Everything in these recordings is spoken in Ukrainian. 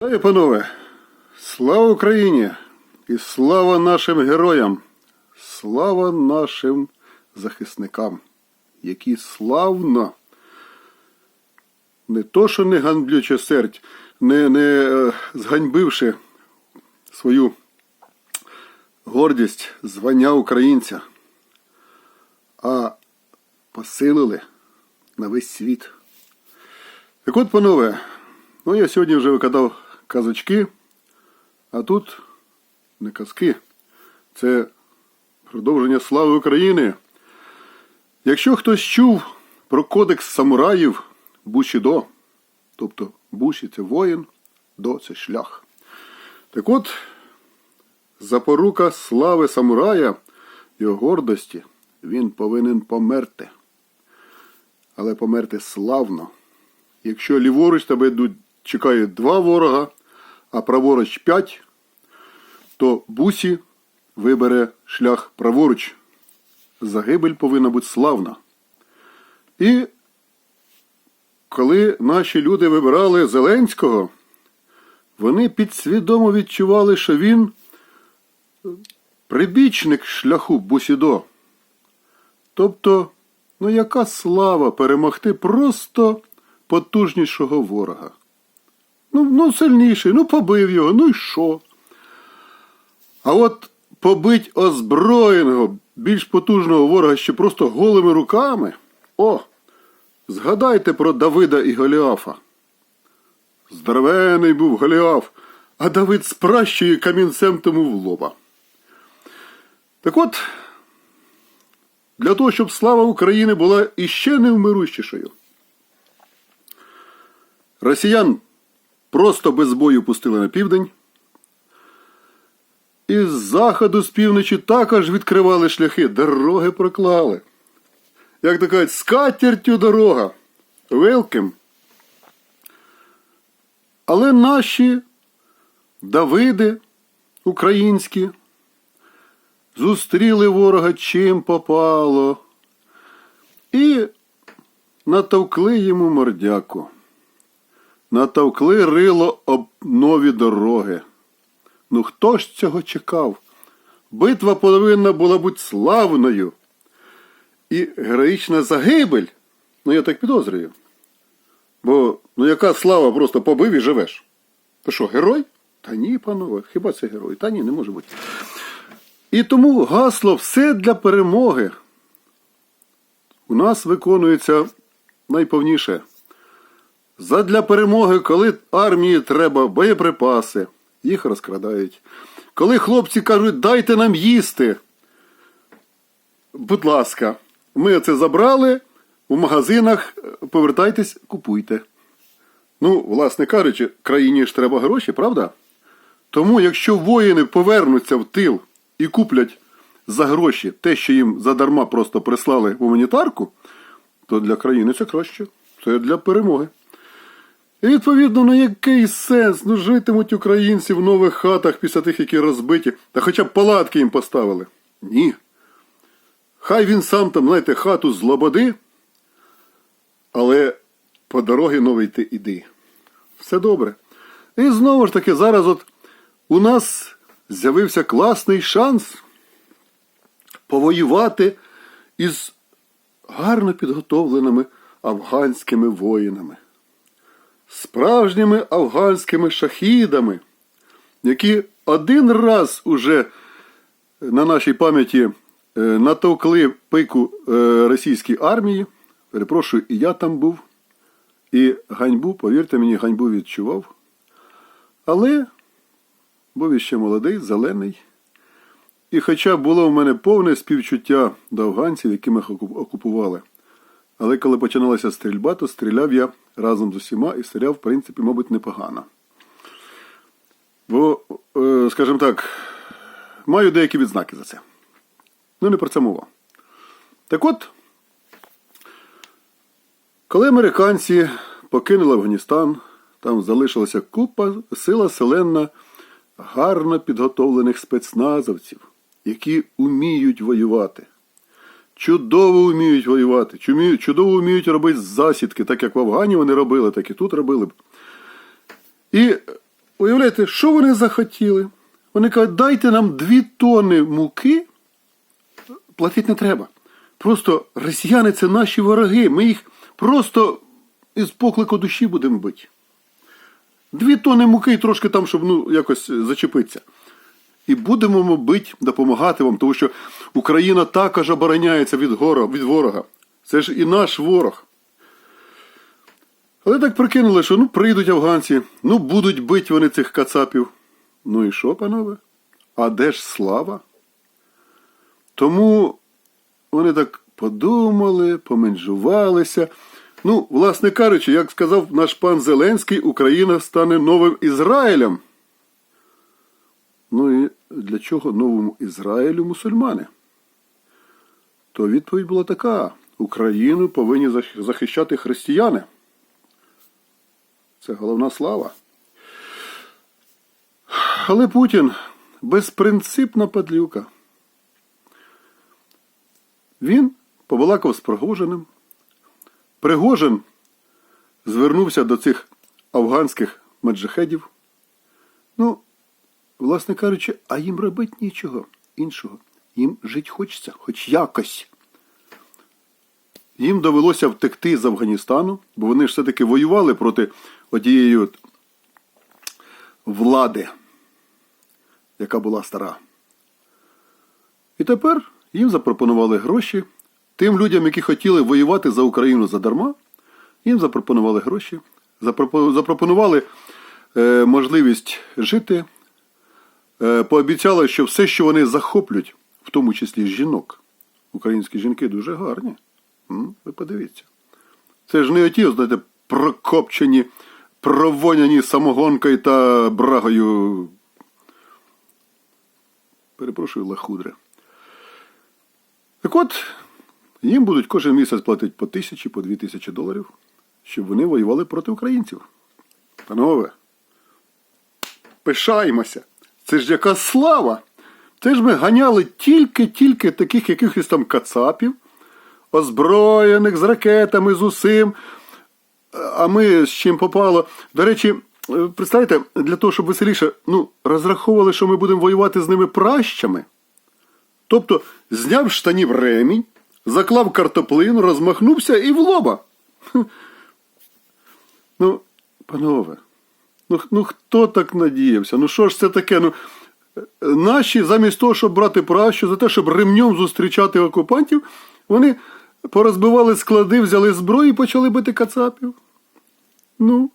Далі, панове, слава Україні! І слава нашим героям, слава нашим захисникам, які славно, не то, що не ганблючи сердь, не, не е, зганьбивши свою гордість звання українця, а посилили на весь світ. Так от, панове, ну я сьогодні вже викладав казочки, а тут не казки. Це продовження слави України. Якщо хтось чув про кодекс самураїв Бушідо, тобто Буші це воїн, до це шлях. Так от, запорука слави самурая, його гордості, він повинен померти. Але померти славно. Якщо ліворуч тебе чекає два ворога, а праворуч п'ять, то бусі вибере шлях праворуч. Загибель повинна бути славна. І коли наші люди вибирали Зеленського, вони підсвідомо відчували, що він прибічник шляху Бусідо. Тобто, ну яка слава перемогти просто потужнішого ворога? Ну, ну сильніший, ну побив його, ну і що? А от побить озброєного, більш потужного ворога ще просто голими руками. О, згадайте про Давида і Голіафа. Здоровений був Голіаф, а Давид спращує камінцем тому в лоба. Так от, для того, щоб слава України була іще невмирущішою, росіян просто без бою пустили на південь. І з заходу, з півночі також відкривали шляхи, дороги проклали. Як то кажуть, скатертю дорога. Велким. Але наші Давиди українські зустріли ворога чим попало і натовкли йому мордяку. Натовкли рило об нові дороги. Ну хто ж цього чекав? Битва повинна була бути славною. І героїчна загибель, ну я так підозрюю. Бо ну яка слава просто побив і живеш? То що, герой? Та ні, панове, хіба це герой? Та ні, не може бути. І тому гасло все для перемоги у нас виконується найповніше. Задля перемоги, коли армії треба боєприпаси, їх розкрадають. Коли хлопці кажуть, дайте нам їсти. Будь ласка, ми це забрали у магазинах, повертайтесь, купуйте. Ну, власне кажучи, країні ж треба гроші, правда? Тому, якщо воїни повернуться в тил і куплять за гроші те, що їм задарма просто прислали гуманітарку, то для країни це краще. Це для перемоги. І відповідно, ну який сенс? Ну житимуть українці в нових хатах після тих, які розбиті, та хоча б палатки їм поставили. Ні. Хай він сам там, знаєте, хату з лободи, але по дорогі новий ти іди. Все добре. І знову ж таки, зараз от у нас з'явився класний шанс повоювати із гарно підготовленими афганськими воїнами справжніми афганськими шахідами, які один раз уже на нашій пам'яті е, натовкли пику е, російській армії. Перепрошую, і я там був. І ганьбу, повірте мені, ганьбу відчував. Але був іще молодий, зелений. І хоча було в мене повне співчуття до афганців, які ми окупували. Але коли починалася стрільба, то стріляв я разом з усіма і стріляв, в принципі, мабуть, непогано. Бо, е, скажімо так, маю деякі відзнаки за це. Ну, не про це мова. Так от, коли американці покинули Афганістан, там залишилася купа сила селенна гарно підготовлених спецназовців, які вміють воювати чудово вміють воювати, чудово вміють робити засідки, так як в Афгані вони робили, так і тут робили б. І уявляєте, що вони захотіли? Вони кажуть, дайте нам дві тони муки, платити не треба. Просто росіяни це наші вороги. Ми їх просто із поклику душі будемо бити. Дві тони муки і трошки там, щоб ну, якось зачепитися. І будемо ми бити, допомагати вам, тому що Україна також обороняється від, ворога. Це ж і наш ворог. Але так прикинули, що ну прийдуть афганці, ну будуть бити вони цих кацапів. Ну і що, панове? А де ж слава? Тому вони так подумали, поменжувалися. Ну, власне кажучи, як сказав наш пан Зеленський, Україна стане новим Ізраїлем. Ну і для чого новому Ізраїлю мусульмани? То відповідь була така: Україну повинні захищати християни. Це головна слава. Але Путін безпринципна падлюка. Він побалакав з Пригожиним. Пригожин звернувся до цих афганських маджахедів. Ну, власне кажучи, а їм робити нічого іншого. Їм жити хочеться, хоч якось. Їм довелося втекти з Афганістану, бо вони ж все-таки воювали проти однієї от влади, яка була стара. І тепер їм запропонували гроші. Тим людям, які хотіли воювати за Україну задарма, їм запропонували гроші, запропонували е, можливість жити, е, пообіцяли, що все, що вони захоплять, в тому числі жінок, українські жінки дуже гарні. Ви подивіться. Це ж не оті, знаєте, прокопчені, провоняні самогонкою та брагою. Перепрошую, лахудри. Так от, їм будуть кожен місяць платити по тисячі, по дві тисячі доларів, щоб вони воювали проти українців. Панове, пишаємося. Це ж яка слава! Це ж ми ганяли тільки-тільки таких якихось там кацапів, озброєних з ракетами, з усім. А ми з чим попало. До речі, е, представте, для того, щоб веселіше, ну, розраховували, що ми будемо воювати з ними пращами. Тобто зняв штанів ремінь, заклав картоплину, розмахнувся і в лоба. Ну, панове, ну, ну хто так надіявся? Ну що ж це таке? Ну, наші, замість того, щоб брати пращу, за те, щоб ремнем зустрічати окупантів, вони порозбивали склади, взяли зброю і почали бити кацапів. Ну,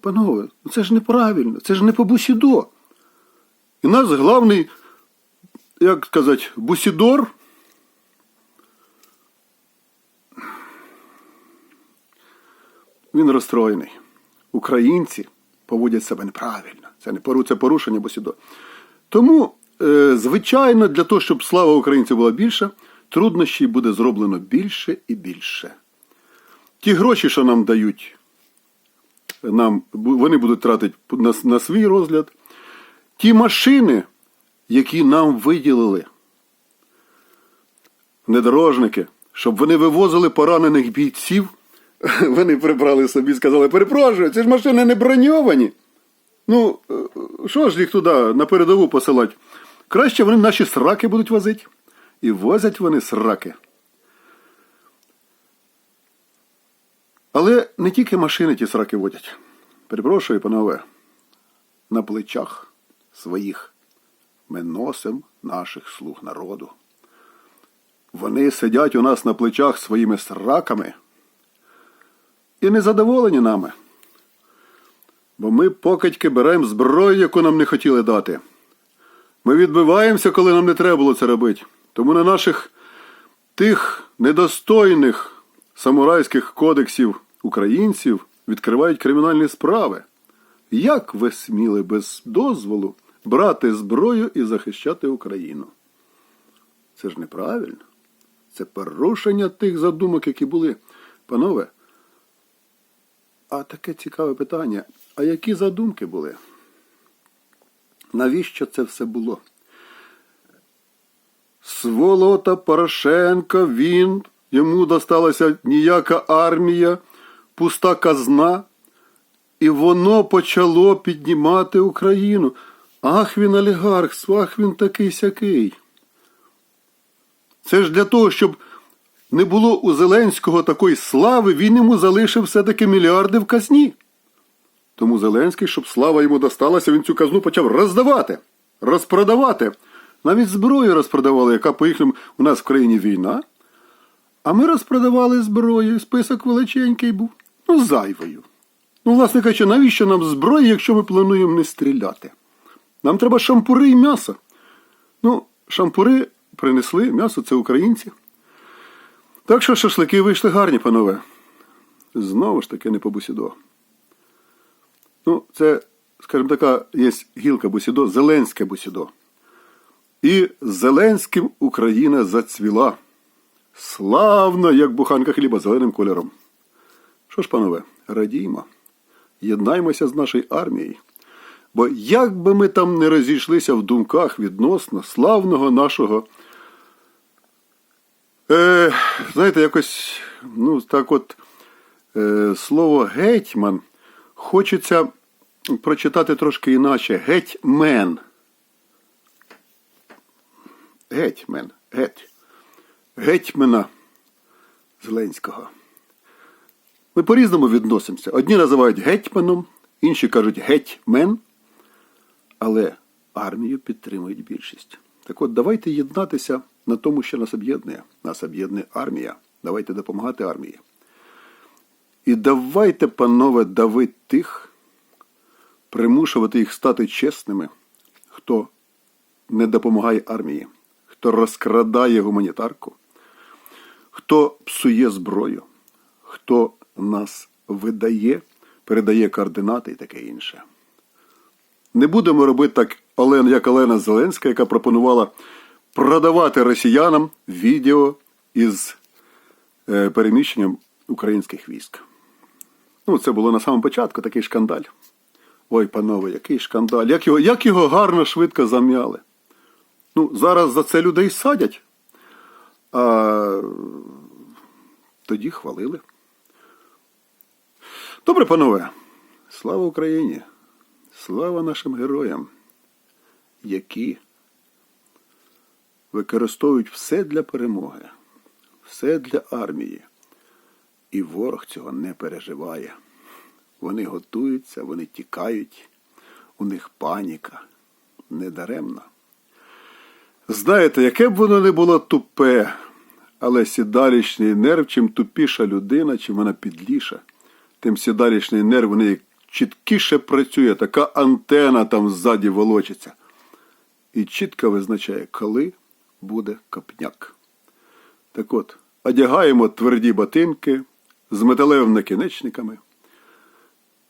панове, ну це ж неправильно, це ж не по бусідо. І наш главний як сказати, бусідор. Він розстроєний. Українці поводять себе неправильно. Це не пору, це порушення бусідор. Тому, е, звичайно, для того, щоб слава українців була більша, труднощів буде зроблено більше і більше. Ті гроші, що нам дають, нам, вони будуть тратити на, на свій розгляд. Ті машини, які нам виділили внедорожники, щоб вони вивозили поранених бійців, вони прибрали собі, сказали, перепрошую, ці ж машини не броньовані. Ну, е, що ж їх туди на передову посилати? Краще вони наші сраки будуть возити. І возять вони сраки. Але не тільки машини ті сраки водять. Перепрошую, панове, на плечах своїх ми носимо наших слуг народу. Вони сидять у нас на плечах своїми сраками і незадоволені нами. Бо ми покидьки беремо зброю, яку нам не хотіли дати. Ми відбиваємося, коли нам не треба було це робити. Тому на наших тих недостойних самурайських кодексів українців відкривають кримінальні справи. Як ви сміли без дозволу брати зброю і захищати Україну? Це ж неправильно. Це порушення тих задумок, які були. Панове, а таке цікаве питання. А які задумки були? Навіщо це все було? Сволота Порошенко, він, йому досталася ніяка армія, пуста казна. І воно почало піднімати Україну. Ах він олігарх, ах він такий сякий. Це ж для того, щоб не було у Зеленського такої слави, він йому залишив все-таки мільярди в казні. Тому Зеленський, щоб слава йому досталася, він цю казну почав роздавати, розпродавати. Навіть зброю розпродавали, яка по їхньому у нас в країні війна. А ми розпродавали зброю, список величенький був. Ну, зайвою. Ну, власне кажучи, навіщо нам зброя, якщо ми плануємо не стріляти? Нам треба шампури і м'ясо. Ну, шампури принесли, м'ясо це українці. Так що шашлики вийшли гарні, панове. Знову ж таки, не по бусідо. Ну, це, скажімо, така є гілка бусідо, Зеленське бусідо. І Зеленським Україна зацвіла. Славно, як буханка хліба зеленим кольором. Що ж, панове, радіймо, єднаймося з нашою армією. Бо як би ми там не розійшлися в думках відносно славного нашого. Е, знаєте, якось, ну, так от, е, слово гетьман хочеться прочитати трошки іначе. Гетьмен. Гетьмен. Геть. Гетьмана Зеленського. Ми по-різному відносимося. Одні називають гетьманом, інші кажуть гетьмен, але армію підтримують більшість. Так от давайте єднатися на тому, що нас об'єднує. Нас об'єднує армія. Давайте допомагати армії. І давайте, панове, давити тих, примушувати їх стати чесними, хто не допомагає армії, хто розкрадає гуманітарку, хто псує зброю, хто нас видає, передає координати і таке інше. Не будемо робити так, як Олена Зеленська, яка пропонувала продавати росіянам відео із е, переміщенням українських військ. Ну, це було на самому початку такий шкандаль. Ой, панове, який шкандаль. Як його, як його гарно, швидко зам'яли. Ну, зараз за це людей садять. А тоді хвалили. Добре, панове. Слава Україні! Слава нашим героям, які використовують все для перемоги, все для армії. І ворог цього не переживає. Вони готуються, вони тікають, у них паніка. Недаремно. Знаєте, яке б воно не було тупе, але сідалічний нерв, чим тупіша людина, чим вона підліша, тим сідалічний нерв в неї чіткіше працює, така антена там ззаді волочиться. І чітко визначає, коли буде копняк. Так от, одягаємо тверді ботинки з металевими накінечниками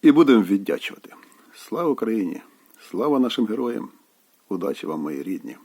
і будемо віддячувати. Слава Україні! Слава нашим героям! Удачі вам, мої рідні!